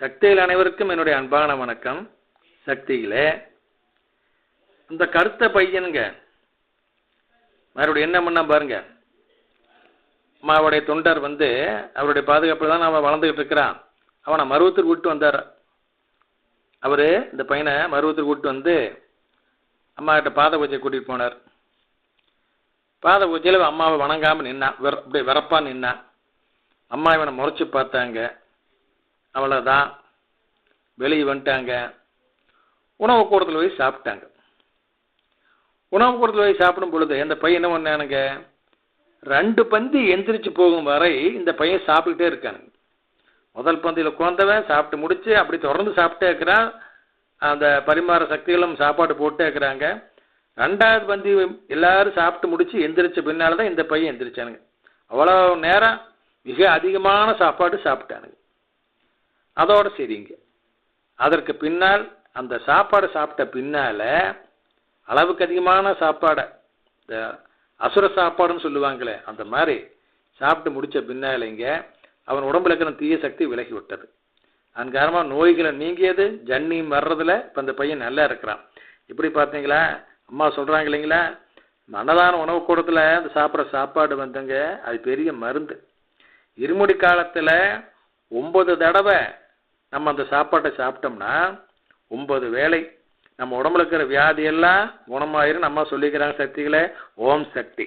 சக்திகள் அனைவருக்கும் என்னுடைய அன்பான வணக்கம். சக்திகளே இந்த கருத்த பையனுங்க மறுபடியும் என்ன பண்ண பாருங்க. அம்மாவுடைய தொண்டர் வந்து அவருடைய பாதுகாப்பில் தான் அவன் வளர்ந்துக்கிட்டு இருக்கிறான். அவனை மருவத்துக்கு விட்டு வந்தார். அவர் இந்த பையனை மருவத்துக்கு விட்டு வந்து அம்மாக்கிட்ட பாத பூஜை கூட்டிகிட்டு போனார். பாத பூஜையில் அம்மாவை வணங்காமல் நின்னான். வெற அப்படியே வெறப்பா நின்னான். அம்மா இவனை முறைச்சி பார்த்தாங்க. அவ்வளோதான் வெளியே வந்துட்டாங்க. உணவு கூடத்தில் போய் சாப்பிட்டாங்க. உணவு கூடத்தில் போய் சாப்பிடும் பொழுது அந்த பையன் என்ன பண்ணானுங்க? ரெண்டு பந்தி எந்திரிச்சு போகும் வரை இந்த பையன் சாப்பிட்டுட்டே இருக்கானுங்க. முதல் பந்தியில் குழந்தவன் சாப்பிட்டு முடிச்சு அப்படி தொடர்ந்து சாப்பிட்டே இருக்கிறான். அந்த பரிமாற சக்திகளும் சாப்பாடு போட்டே இருக்கிறாங்க. ரெண்டாவது பந்தி எல்லாரும் சாப்பிட்டு முடிச்சு எந்திரிச்ச பின்னால் தான் இந்த பையன் எந்திரிச்சானுங்க. அவ்வளோ நேரம் மிக அதிகமான சாப்பாடு சாப்பிட்டானுங்க. அதோட சரிங்க அதற்கு பின்னால் அந்த சாப்பாடு சாப்பிட்ட பின்னால அளவுக்கு அதிகமான சாப்பாடை இந்த அசுர சாப்பாடுன்னு சொல்லுவாங்களே அந்த மாதிரி சாப்பிட்டு முடிச்ச பின்னாலேங்க அவன் உடம்புல இருக்கிற தீய சக்தி விலகி விட்டது அதன் காரணமாக நோய்களை நீங்கியது ஜன்னியும் வர்றதுல இப்போ அந்த பையன் நல்லா இருக்கிறான். இப்படி பார்த்தீங்களா? அம்மா சொல்கிறாங்க இல்லைங்களா? மனதான உணவு கூடத்தில் அந்த சாப்பிட்ற சாப்பாடு வந்துங்க அது பெரிய மருந்து. இருமுடி காலத்தில் ஒன்பது தடவை நம்ம அந்த சாப்பாட்டை சாப்பிட்டோம்னா ஒன்பது வேளை நம்ம உடம்புல இருக்கிற வியாதியெல்லாம் குணமாயிரும். நம்ம சொல்லிக்கிறாங்க சக்திகளே ஓம் சக்தி.